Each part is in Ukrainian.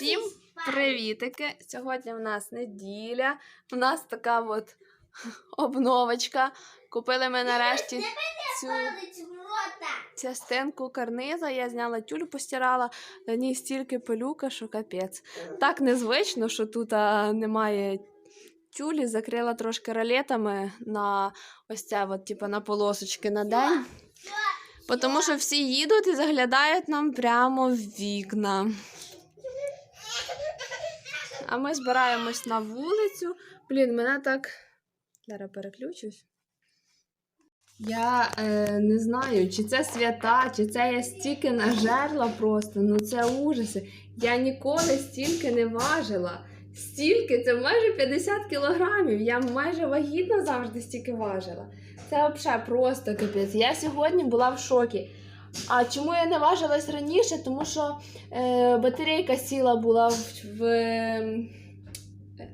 Всім привітики! Сьогодні в нас неділя. У нас така от обновочка. Купили ми нарешті цю частинку карниза. Я зняла тюль, постирала. На ній стільки пилюка, що капець. Так незвично, що тут а, немає тюлі. Закрила трошки ролетами на ось це, от, типу, на полосочки на день. Тому що всі їдуть і заглядають нам прямо в вікна. А ми збираємось на вулицю. Блін, мене так. Зараз переключусь. Я е, не знаю, чи це свята, чи це я стільки нажерла просто. Ну це ужаси. Я ніколи стільки не важила. Стільки, це майже 50 кілограмів. Я майже вагітна завжди стільки важила. Це взагалі просто капець. Я сьогодні була в шокі. А чому я не важилась раніше? Тому що е, батарейка сіла була в, в, е,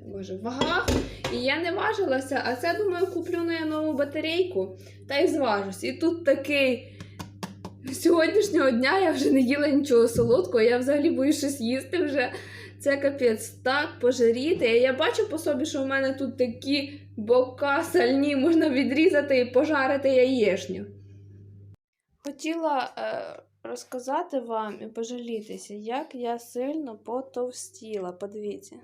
боже, в вагах, і я не важилася, а це думаю, куплю на нову батарейку та й зважусь. І тут такий. З сьогоднішнього дня я вже не їла нічого солодкого, я взагалі боюсь щось їсти вже. Це капець, так пожаріти. Я бачу по собі, що в мене тут такі бока сальні, можна відрізати і пожарити яєшню. Хотіла е, розказати вам і пожалітися, як я сильно потовстіла. Подивіться.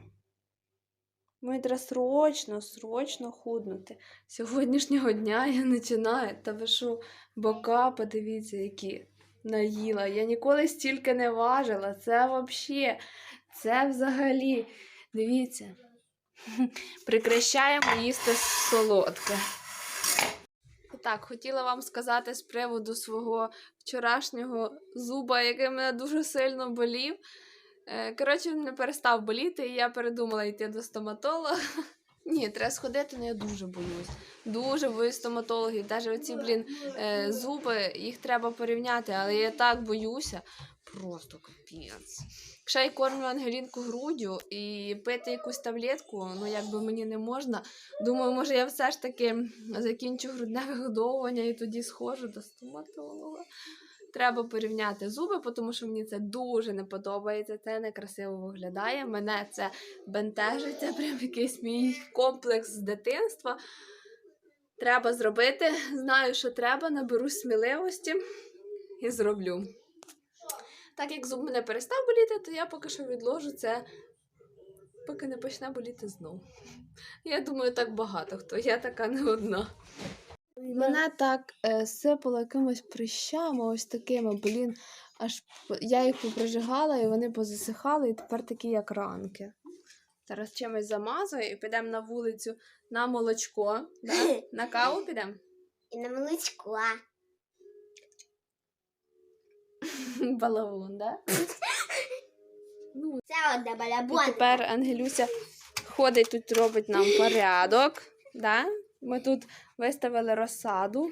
Мені треба срочно, срочно худнути. Сьогоднішнього дня я починаю. Та ви що, бока, подивіться, які наїла. Я ніколи стільки не важила. Це взагалі, це взагалі. Дивіться. Прекращаємо їсти солодке. Так, хотіла вам сказати з приводу свого вчорашнього зуба, який мене дуже сильно болів. Е, Коротше, він не перестав боліти, і я передумала йти до стоматолога. Ні, треба сходити, але я дуже боюсь. Дуже боюсь стоматологів. Навіть оці, блін, е, зуби, їх треба порівняти, але я так боюся. Просто капець. Ще й кормлю Ангелінку груддю і пити якусь таблетку, ну якби мені не можна. Думаю, може я все ж таки закінчу грудне вигодовування і тоді схожу до стоматолога. Треба порівняти зуби, тому що мені це дуже не подобається. Це некрасиво виглядає. Мене це бентежить, це прям якийсь мій комплекс з дитинства. Треба зробити. Знаю, що треба, наберусь сміливості і зроблю. Так як зуб мене перестав боліти, то я поки що відложу це, поки не почне боліти знов. Я думаю, так багато хто. Я така не одна. Мене так е, сипало якимось прищами, ось такими, блін, аж я їх поприжигала, і вони позасихали, і тепер такі, як ранки. Зараз чимось замазую і підемо на вулицю на молочко. Да? На каву підемо? І на молочко. Балавун, да? Ну, Це одна і тепер Ангелюся ходить тут, робить нам порядок. Да? Ми тут виставили розсаду.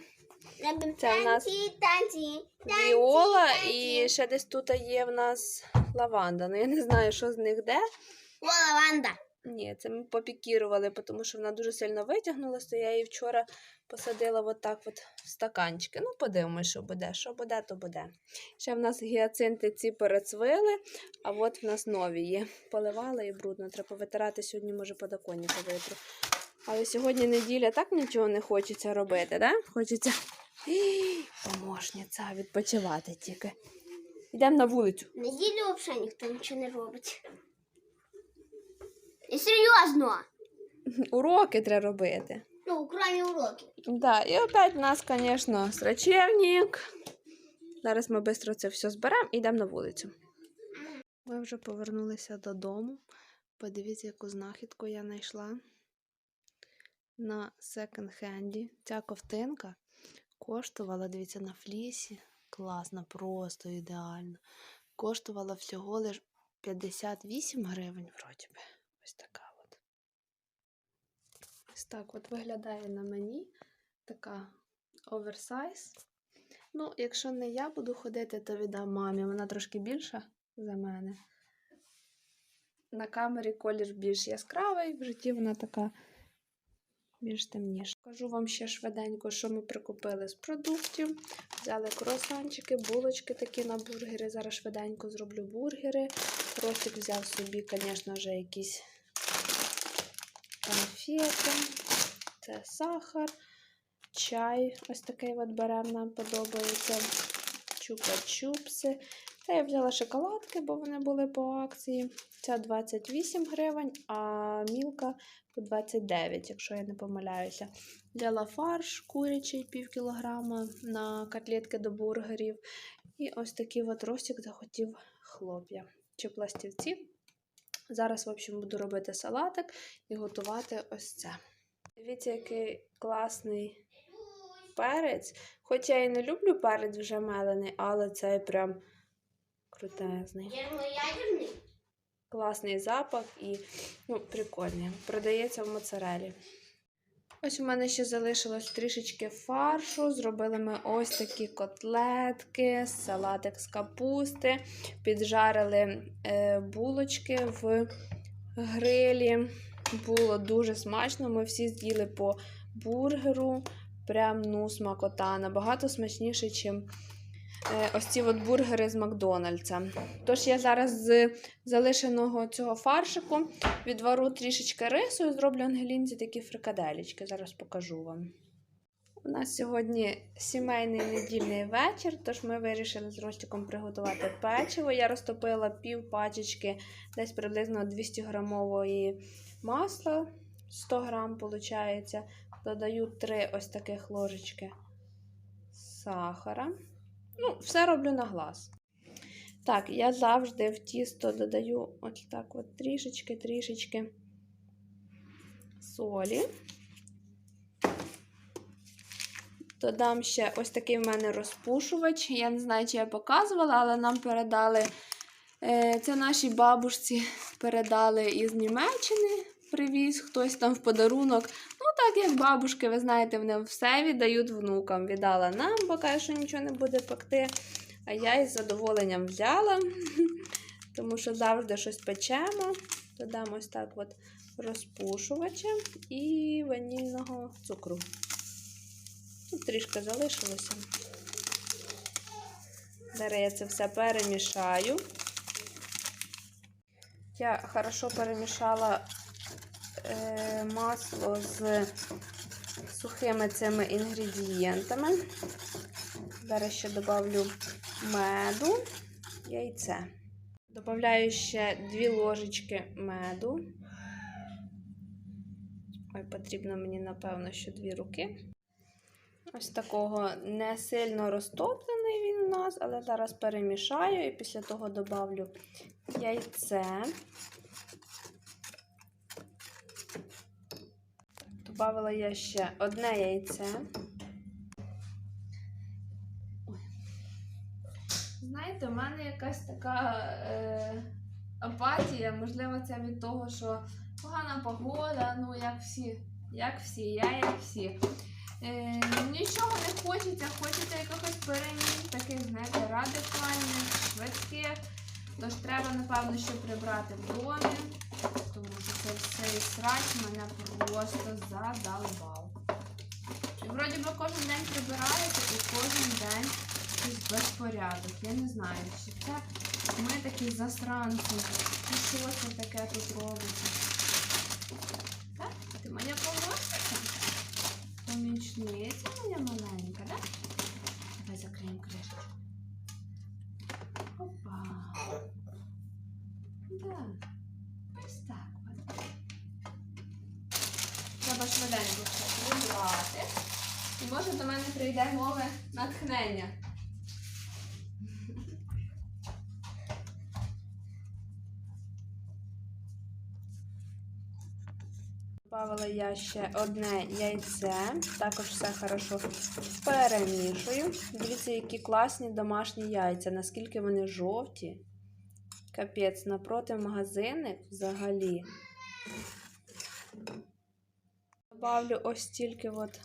це в нас танці, Віола і ще десь тут є в нас лаванда. Ну я не знаю, що з них де. О, лаванда. Ні, це ми попікірували, тому що вона дуже сильно витягнулася, то я її вчора посадила от так от в стаканчики. Ну, подивимось, що буде. Що буде, то буде. Ще в нас гіацинти ці перецвили, а от в нас нові є. Поливала і брудно. Треба витирати сьогодні, може, подоконника витру. Але сьогодні неділя, так нічого не хочеться робити, да? Хочеться помощниця відпочивати тільки. Йдемо на вулицю. Неділю взагалі ніхто нічого не робить. І серйозно. Уроки треба робити. Ну, крайні уроки. Да, і опять у нас, звісно, срачевник. Зараз ми швидко це все зберемо і йдемо на вулицю. Ми вже повернулися додому. Подивіться, яку знахідку я знайшла на секонд-хенді. Ця ковтинка коштувала, дивіться, на флісі. Класно, просто ідеально. Коштувала всього лиш 58 гривень, вроді би. Ось така от. Ось так от виглядає на мені така оверсайз. Ну, якщо не я буду ходити, то віддам мамі. Вона трошки більша за мене. На камері колір більш яскравий, в житті вона така більш темніше. Кажу вам ще швиденько, що ми прикупили з продуктів. Взяли круасанчики, булочки такі на бургери. Зараз швиденько зроблю бургери. Ростик взяв собі, звісно ж, якісь конфети. Це сахар, чай. Ось такий от беремо, нам подобається. Чупа-чупси. Та я взяла шоколадки, бо вони були по акції. Ця 28 гривень, а мілка по 29, якщо я не помиляюся. Взяла фарш курячий пів кілограма на котлетки до бургерів. І ось такий от ростик захотів хлоп'я чи пластівці. Зараз, в общем, буду робити салатик і готувати ось це. Дивіться, який класний перець. Хоч я і не люблю перець вже мелений, але цей прям крутезний. Термоядерний? Класний запах і ну, прикольний. Продається в моцарелі. Ось у мене ще залишилось трішечки фаршу. Зробили ми ось такі котлетки, салатик з капусти, піджарили е, булочки в грилі. Було дуже смачно. Ми всі з'їли по бургеру. Прям ну, смакота. Набагато смачніше, ніж ось ці от бургери з Макдональдса. Тож я зараз з залишеного цього фаршику відвару трішечки рису і зроблю ангелінці такі фрикаделічки. Зараз покажу вам. У нас сьогодні сімейний недільний вечір, тож ми вирішили з Ростиком приготувати печиво. Я розтопила пів пачечки десь приблизно 200 грамової масла, 100 грам, виходить. Додаю 3 ось таких ложечки сахара. Ну, все роблю на глаз. Так, я завжди в тісто додаю ось так от трішечки, трішечки солі. Додам ще ось такий в мене розпушувач. Я не знаю, чи я показувала, але нам передали. е, Це нашій бабушці передали із Німеччини. Привіз хтось там в подарунок. Ну, так як бабушки, ви знаєте, вони все віддають внукам. Віддала нам, бо каже, що нічого не буде пекти. А я із задоволенням взяла, тому що завжди щось печемо. Додам ось так от розпушувача і ванільного цукру. Тут трішки залишилося. Зараз я це все перемішаю. Я хорошо перемішала масло з сухими цими інгредієнтами. Зараз ще додавлю меду, яйце. Добавляю ще 2 ложечки меду. Ой, потрібно мені, напевно, ще 2 руки. Ось такого не сильно розтоплений він у нас, але зараз перемішаю і після того додавлю яйце. Добавила я ще одне яйце. Знаєте, у мене якась така е, апатія, можливо, це від того, що погана погода, ну як всі, як всі, я як всі. Е, нічого не хочеться, хочеться якихось перемін, таких, знаєте, радикальних, швидких. Тож треба, напевно, ще прибрати в домі, тому що цей срач мене просто задолбав. І вроді би кожен день прибираєте і кожен день якийсь безпорядок. Я не знаю, чи це ми такі засранці. І що це таке тут робиться? Так? Ти моя помощниця? Помічниця моя маленька, так? Давай закриємо кришечку. Опа. Да. Ось так от. Треба швиденько все. І може до мене прийде нове натхнення. Добавила я ще одне яйце. Також все хорошо перемішую. Дивіться, які класні домашні яйця, наскільки вони жовті. Капець, напроти магазини взагалі. Добавлю ось тільки от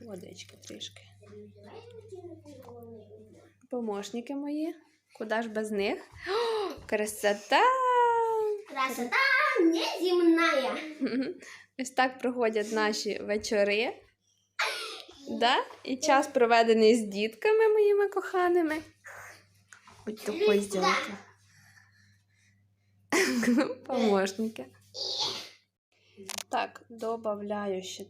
водички трішки. Помощники мої. Куди ж без них? О, красота! Красота неземная. Ось так проходять наші вечори. Да? І час проведений з дітками моїми коханими. Хоть такой сделайте. Помощники. Так, добавляю ще